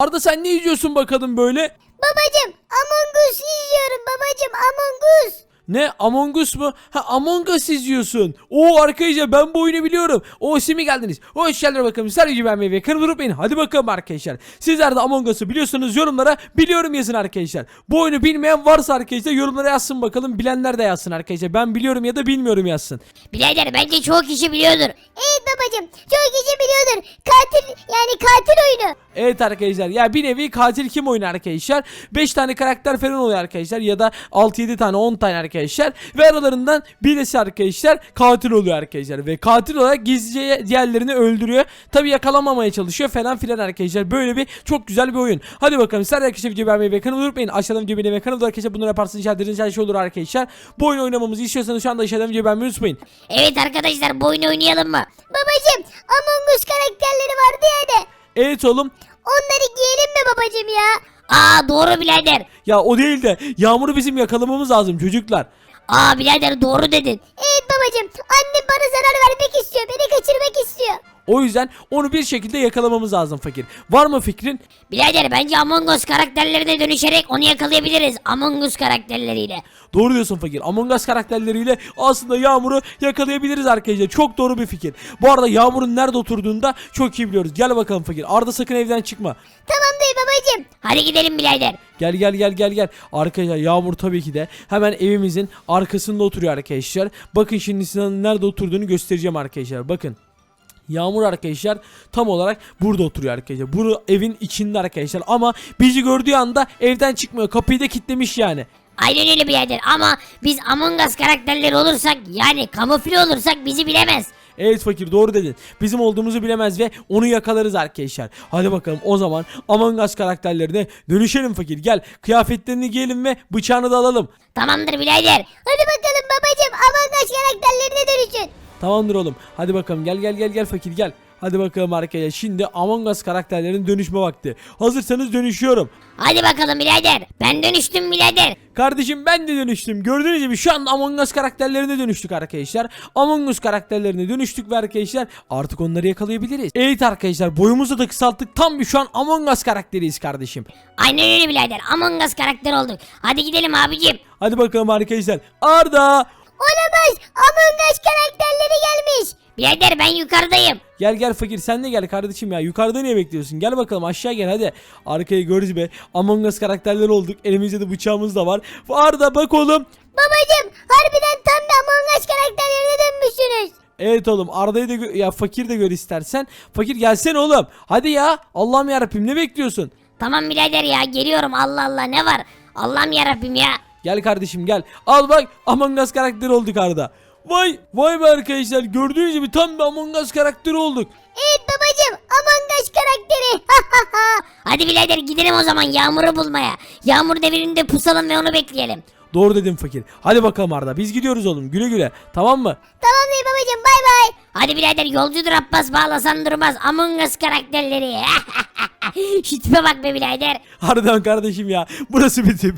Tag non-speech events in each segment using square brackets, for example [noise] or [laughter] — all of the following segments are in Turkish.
Arda sen ne izliyorsun bakalım böyle? Babacım Among Us izliyorum babacım Among Us. Ne Among Us mu? Ha Among Us izliyorsun. Oo arkadaşlar ben bu oyunu biliyorum. O simi geldiniz. Hoş geldiniz bakalım. Sadece ben ve kırmızı unutmayın. Hadi bakalım arkadaşlar. Sizler de Among Us'u biliyorsanız yorumlara biliyorum yazın arkadaşlar. Bu oyunu bilmeyen varsa arkadaşlar yorumlara yazsın bakalım. Bilenler de yazsın arkadaşlar. Ben biliyorum ya da bilmiyorum yazsın. Birader bence çoğu kişi biliyordur. Evet babacım çok kişi biliyordur. Katil yani katil oyunu. Evet arkadaşlar ya bir nevi katil kim oynar arkadaşlar 5 tane karakter falan oluyor arkadaşlar ya da 6-7 tane 10 tane arkadaşlar ve aralarından birisi arkadaşlar katil oluyor arkadaşlar. Ve katil olarak gizlice diğerlerini öldürüyor. Tabi yakalamamaya çalışıyor falan filan arkadaşlar. Böyle bir çok güzel bir oyun. Hadi bakalım. Sizler de arkadaşlar videoyu beğenmeyi ve kanalı unutmayın. Aşağıdan videoyu beğenmeyi kanalı arkadaşlar bunları yaparsanız işaretleriniz her şey olur arkadaşlar. Bu oyunu oynamamızı istiyorsanız şu anda aşağıdan videoyu beğenmeyi unutmayın. Evet arkadaşlar bu oyunu oynayalım mı? Babacım Among Us karakterleri vardı ya hani. evet oğlum. Onları giyelim mi babacım ya? Aa doğru birader. ya o değil de Yağmur'u bizim yakalamamız lazım çocuklar Aa birader doğru dedin. Evet babacım annem bana zarar vermek istiyor beni kaçırmak istiyor. O yüzden onu bir şekilde yakalamamız lazım fakir. Var mı fikrin? Birader bence Among Us karakterlerine dönüşerek onu yakalayabiliriz. Among Us karakterleriyle. Doğru diyorsun fakir. Among Us karakterleriyle aslında Yağmur'u yakalayabiliriz arkadaşlar. Çok doğru bir fikir. Bu arada Yağmur'un nerede oturduğunu da çok iyi biliyoruz. Gel bakalım fakir. Arda sakın evden çıkma. Tamam dayı babacım. Hadi gidelim birader. Gel gel gel gel gel. Arkadaşlar Yağmur tabii ki de hemen evimizin arkasında oturuyor arkadaşlar. Bakın şimdi Sinan'ın nerede oturduğunu göstereceğim arkadaşlar. Bakın. Yağmur arkadaşlar tam olarak burada oturuyor arkadaşlar. Bu evin içinde arkadaşlar ama bizi gördüğü anda evden çıkmıyor. Kapıyı da kilitlemiş yani. Aynen öyle birader ama biz Among Us karakterleri olursak yani kamufle olursak bizi bilemez. Evet fakir doğru dedin. Bizim olduğumuzu bilemez ve onu yakalarız arkadaşlar. Hadi bakalım o zaman Among Us karakterlerine dönüşelim fakir. Gel kıyafetlerini giyelim ve bıçağını da alalım. Tamamdır birader. Hadi bakalım babacım Among Us karakterlerine dönüşün. Tamamdır oğlum. Hadi bakalım gel gel gel gel fakir gel. Hadi bakalım arkadaşlar. Şimdi Among Us karakterlerinin dönüşme vakti. Hazırsanız dönüşüyorum. Hadi bakalım birader. Ben dönüştüm birader. Kardeşim ben de dönüştüm. Gördüğünüz gibi şu an Among Us karakterlerine dönüştük arkadaşlar. Among Us karakterlerine dönüştük ve arkadaşlar artık onları yakalayabiliriz. Evet arkadaşlar boyumuzu da kısalttık. Tam bir şu an Among Us karakteriyiz kardeşim. Aynen öyle birader. Among Us karakter olduk. Hadi gidelim abicim. Hadi bakalım arkadaşlar. Arda! Olamaz Among Us karakterleri gelmiş. Birader ben yukarıdayım. Gel gel fakir sen de gel kardeşim ya. Yukarıda niye bekliyorsun? Gel bakalım aşağı gel hadi. Arkayı görürüz be. Among Us karakterler olduk. Elimizde de bıçağımız da var. Arda bak oğlum. Babacım harbiden tam da Among Us karakterlerine dönmüşsünüz. Evet oğlum Arda'yı da gö- ya fakir de gör istersen. Fakir gelsene oğlum. Hadi ya. Allah'ım yarabbim ne bekliyorsun? Tamam birader ya geliyorum Allah Allah ne var? Allah'ım yarabbim ya. Gel kardeşim gel. Al bak Among Us karakteri olduk Arda. Vay vay be arkadaşlar gördüğünüz gibi tam bir Among Us karakteri olduk. Evet babacım Among Us karakteri. [laughs] Hadi birader gidelim o zaman Yağmur'u bulmaya. Yağmur devrinde pusalım ve onu bekleyelim. Doğru dedim fakir. Hadi bakalım Arda biz gidiyoruz oğlum güle güle tamam mı? tamam dayı babacım bay bay. Hadi birader yolcudur Abbas bağlasan durmaz Among Us karakterleri. [laughs] Tipe bak be birader. Harbiden kardeşim ya burası bir tip.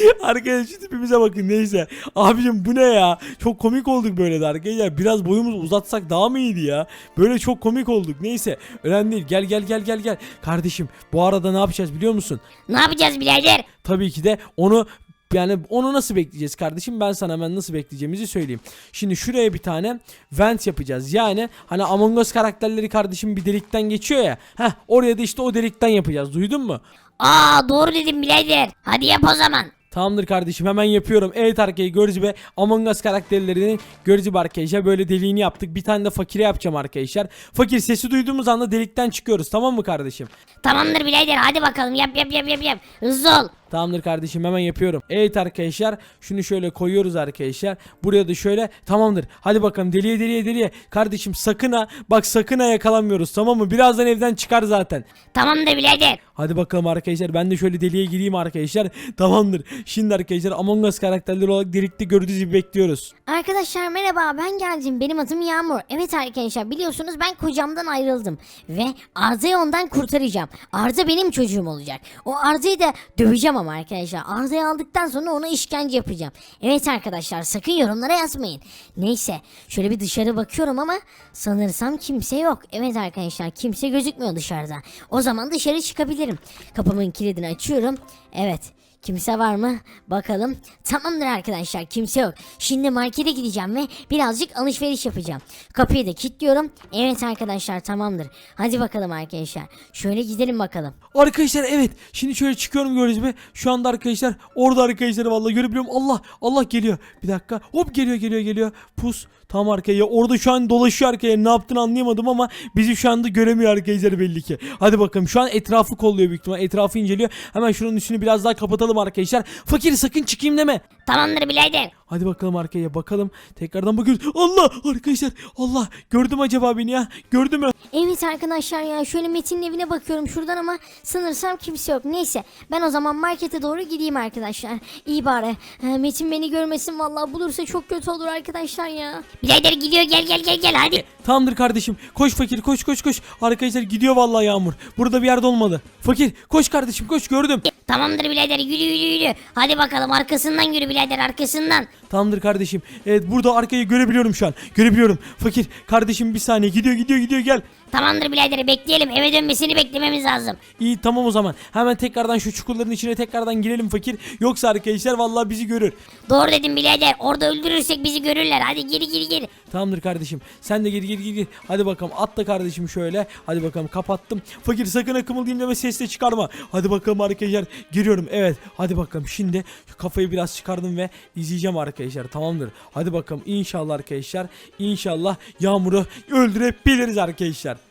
[laughs] Arkadaşlar tipimize bakın neyse. Abicim bu ne ya? Çok komik olduk böyle de arkadaşlar. Biraz boyumuzu uzatsak daha mı iyiydi ya? Böyle çok komik olduk. Neyse. Önemli değil. Gel gel gel gel gel. Kardeşim bu arada ne yapacağız biliyor musun? Ne yapacağız birader? Tabii ki de onu yani onu nasıl bekleyeceğiz kardeşim? Ben sana hemen nasıl bekleyeceğimizi söyleyeyim. Şimdi şuraya bir tane vent yapacağız. Yani hani Among Us karakterleri kardeşim bir delikten geçiyor ya. Heh oraya da işte o delikten yapacağız. Duydun mu? Aa doğru dedim birader. Hadi yap o zaman. Tamamdır kardeşim hemen yapıyorum. Evet arkadaşlar gördüğünüz gibi Among Us karakterlerinin gibi arkadaşlar böyle deliğini yaptık. Bir tane de fakire yapacağım arkadaşlar. Fakir sesi duyduğumuz anda delikten çıkıyoruz tamam mı kardeşim? Tamamdır birader hadi bakalım yap yap yap yap yap. Hızlı ol. Tamamdır kardeşim hemen yapıyorum. Evet arkadaşlar şunu şöyle koyuyoruz arkadaşlar. Buraya da şöyle tamamdır. Hadi bakalım deliye deliye deliye. Kardeşim sakın ha bak sakın ha yakalanmıyoruz tamam mı? Birazdan evden çıkar zaten. Tamamdır birader. Hadi bakalım arkadaşlar ben de şöyle deliğe gireyim arkadaşlar. Tamamdır. Şimdi arkadaşlar Among Us karakterleri olarak delikte gördüğünüz gibi bekliyoruz. Arkadaşlar merhaba ben geldim benim adım Yağmur. Evet arkadaşlar biliyorsunuz ben kocamdan ayrıldım. Ve Arda'yı ondan kurtaracağım. Arda benim çocuğum olacak. O Arda'yı da döveceğim yapamam arkadaşlar. Arda'yı aldıktan sonra ona işkence yapacağım. Evet arkadaşlar sakın yorumlara yazmayın. Neyse şöyle bir dışarı bakıyorum ama sanırsam kimse yok. Evet arkadaşlar kimse gözükmüyor dışarıda. O zaman dışarı çıkabilirim. Kapımın kilidini açıyorum. Evet. Kimse var mı? Bakalım. Tamamdır arkadaşlar kimse yok. Şimdi markete gideceğim ve birazcık alışveriş yapacağım. Kapıyı da kilitliyorum. Evet arkadaşlar tamamdır. Hadi bakalım arkadaşlar. Şöyle gidelim bakalım. Arkadaşlar evet. Şimdi şöyle çıkıyorum gördüğünüz gibi. Şu anda arkadaşlar orada arkadaşlar vallahi görebiliyorum. Allah Allah geliyor. Bir dakika. Hop geliyor geliyor geliyor. Pus. Tam arkaya. Orada şu an dolaşıyor arkaya. Ne yaptığını anlayamadım ama bizi şu anda göremiyor arkadaşlar belli ki. Hadi bakalım. Şu an etrafı kolluyor büyük ihtimal. Etrafı inceliyor. Hemen şunun üstünü biraz daha kapatalım arkadaşlar. Fakir sakın çıkayım deme. Tamamdır birader. Hadi bakalım arkaya bakalım. Tekrardan bakıyoruz. Allah arkadaşlar. Allah. Gördüm acaba beni ya. Gördü mü? Evet arkadaşlar ya şöyle Metin'in evine bakıyorum şuradan ama sanırsam kimse yok. Neyse ben o zaman markete doğru gideyim arkadaşlar. İyi bari. Ee, Metin beni görmesin vallahi bulursa çok kötü olur arkadaşlar ya. Birader gidiyor gel gel gel gel hadi. Tamamdır kardeşim. Koş fakir koş koş koş. Arkadaşlar gidiyor vallahi Yağmur. Burada bir yerde olmalı. Fakir koş kardeşim koş gördüm. Tamamdır birader yürü yürü yürü. Hadi bakalım arkasından yürü birader arkasından. Tamamdır kardeşim. Evet burada arkayı görebiliyorum şu an. Görebiliyorum. Fakir kardeşim bir saniye gidiyor gidiyor gidiyor gel. Tamamdır birader bekleyelim eve dönmesini beklememiz lazım. İyi tamam o zaman. Hemen tekrardan şu çukurların içine tekrardan girelim fakir. Yoksa arkadaşlar vallahi bizi görür. Doğru dedim birader orada öldürürsek bizi görürler hadi geri geri geri. Tamamdır kardeşim. Sen de gir gir gir gir. Hadi bakalım atla kardeşim şöyle. Hadi bakalım kapattım. Fakir sakın ha kımıldayım deme ses de çıkarma. Hadi bakalım arkadaşlar. Giriyorum evet. Hadi bakalım şimdi şu kafayı biraz çıkardım ve izleyeceğim arkadaşlar. Tamamdır. Hadi bakalım inşallah arkadaşlar. İnşallah Yağmur'u öldürebiliriz arkadaşlar.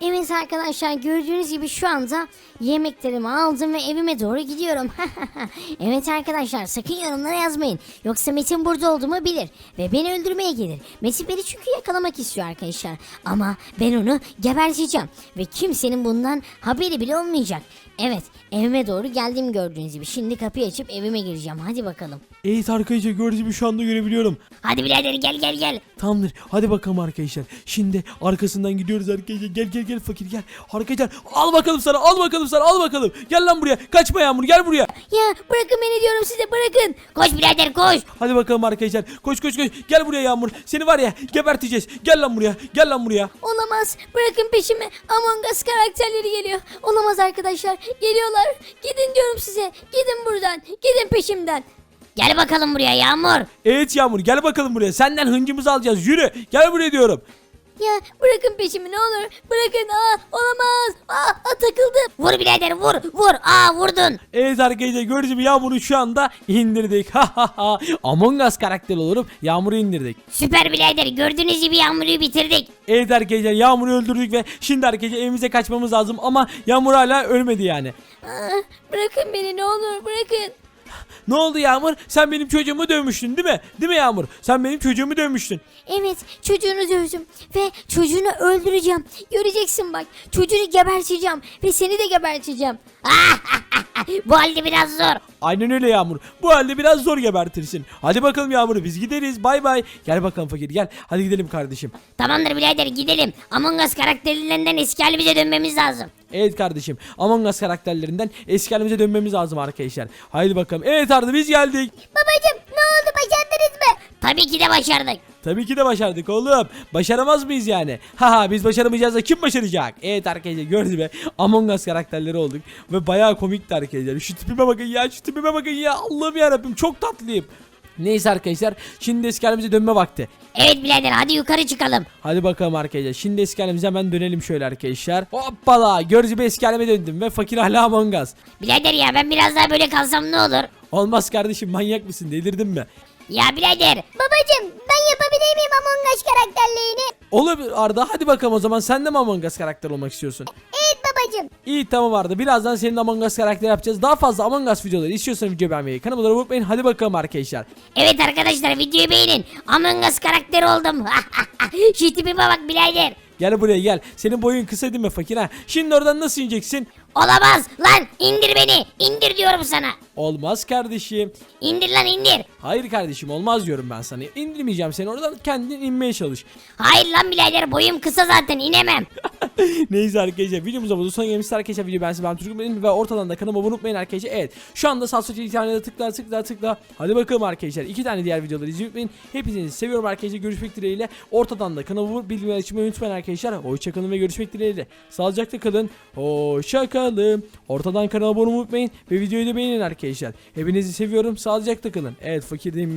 Evet arkadaşlar gördüğünüz gibi şu anda yemeklerimi aldım ve evime doğru gidiyorum. [laughs] evet arkadaşlar sakın yorumlara yazmayın. Yoksa Metin burada olduğumu bilir ve beni öldürmeye gelir. Metin beni çünkü yakalamak istiyor arkadaşlar. Ama ben onu geberteceğim ve kimsenin bundan haberi bile olmayacak. Evet evime doğru geldim gördüğünüz gibi. Şimdi kapıyı açıp evime gireceğim. Hadi bakalım. Evet arkadaşlar gördüğünüz gibi şu anda görebiliyorum. Hadi birader gel gel gel. Tamamdır. Hadi bakalım arkadaşlar. Şimdi arkasından gidiyoruz arkadaşlar. Gel gel gel fakir gel. Arkadaşlar al bakalım sana al bakalım sana al bakalım. Gel lan buraya. Kaçma Yağmur gel buraya. Ya bırakın beni diyorum size bırakın. Koş birader koş. Hadi bakalım arkadaşlar. Koş koş koş. Gel buraya Yağmur. Seni var ya geberteceğiz. Gel lan buraya. Gel lan buraya. Olamaz. Bırakın peşimi. Among Us karakterleri geliyor. Olamaz arkadaşlar. Geliyorlar. Gidin diyorum size. Gidin buradan. Gidin peşimden. Gel bakalım buraya Yağmur. Evet Yağmur gel bakalım buraya. Senden hıncımızı alacağız. Yürü. Gel buraya diyorum. Ya bırakın peşimi ne olur. Bırakın. Aa, olamaz. Aa, aa, takıldım. Vur birader vur vur. Aa vurdun. Evet arkadaşlar gördüğünüz gibi Yağmur'u şu anda indirdik. [laughs] Ha ha ha. Among Us karakteri olurum. Yağmur'u indirdik. Süper birader gördüğünüz gibi Yağmur'u bitirdik. Evet arkadaşlar Yağmur'u öldürdük ve şimdi arkadaşlar evimize kaçmamız lazım ama Yağmur hala ölmedi yani. Aa, bırakın beni ne olur bırakın. Ne oldu Yağmur? Sen benim çocuğumu dövmüştün değil mi? Değil mi Yağmur? Sen benim çocuğumu dövmüştün. Evet çocuğunu dövdüm ve çocuğunu öldüreceğim. Göreceksin bak çocuğunu geberteceğim ve seni de geberteceğim. [laughs] Bu halde biraz zor. Aynen öyle Yağmur. Bu halde biraz zor gebertirsin. Hadi bakalım Yağmur biz gideriz. Bay bay. Gel bakalım fakir gel. Hadi gidelim kardeşim. Tamamdır birader gidelim. Among Us karakterlerinden eski halimize dönmemiz lazım. Evet kardeşim. Among Us karakterlerinden eski halimize dönmemiz lazım arkadaşlar. Haydi bakalım. Evet Arda biz geldik. Babacım ne oldu başardınız mı? Tabii ki de başardık. Tabii ki de başardık oğlum. Başaramaz mıyız yani? Haha biz başaramayacağız da kim başaracak? Evet arkadaşlar gördünüz mü? Among Us karakterleri olduk. Ve bayağı komikti arkadaşlar. Şu tipime bakın ya şu tipime bakın ya. Allah'ım yarabbim çok tatlıyım. Neyse arkadaşlar şimdi eski halimize dönme vakti. Evet birader hadi yukarı çıkalım. Hadi bakalım arkadaşlar. Şimdi eski halimize hemen dönelim şöyle arkadaşlar. Hoppala. Gördüğünüz gibi eski halime döndüm ve fakir hala Among Us. Birader ya ben biraz daha böyle kalsam ne olur? Olmaz kardeşim manyak mısın delirdin mi? Ya birader Babacım ben yapabilir miyim Among Us karakterliğini? Olabilir Arda hadi bakalım o zaman sen de mi Among Us karakter olmak istiyorsun? Evet babacım. İyi tamam Arda birazdan senin Among Us karakter yapacağız. Daha fazla Among Us videoları istiyorsan video beğenmeyi kanalıma abone unutmayın. Hadi bakalım arkadaşlar. Evet arkadaşlar videoyu beğenin. Among Us karakteri oldum. [laughs] Şu tipime bak birader. Gel buraya gel. Senin boyun kısa değil mi fakir ha? Şimdi oradan nasıl ineceksin? Olamaz lan indir beni indir diyorum sana. Olmaz kardeşim. İndir lan indir. Hayır kardeşim olmaz diyorum ben sana. İndirmeyeceğim seni oradan kendin inmeye çalış. Hayır lan birader boyum kısa zaten inemem. [laughs] Neyse arkadaşlar videomuza bu son gelmişti arkadaşlar video ben size ben Turgut benim ve ortadan da kanalıma abone unutmayın arkadaşlar. Evet şu anda sağ sol iki tane de tıkla tıkla tıkla. Hadi bakalım arkadaşlar iki tane diğer videoları izlemeyi unutmayın. Hepinizi seviyorum arkadaşlar görüşmek dileğiyle. Ortadan da kanalıma bildirimleri açmayı unutmayın arkadaşlar. Hoşçakalın ve görüşmek dileğiyle. Sağlıcakla kalın. Hoşçakalın. Ortadan kanalıma abone olmayı unutmayın ve videoyu da beğenin arkadaşlar. Hepinizi seviyorum. Sağlıcakla kalın. Evet fakir demiş.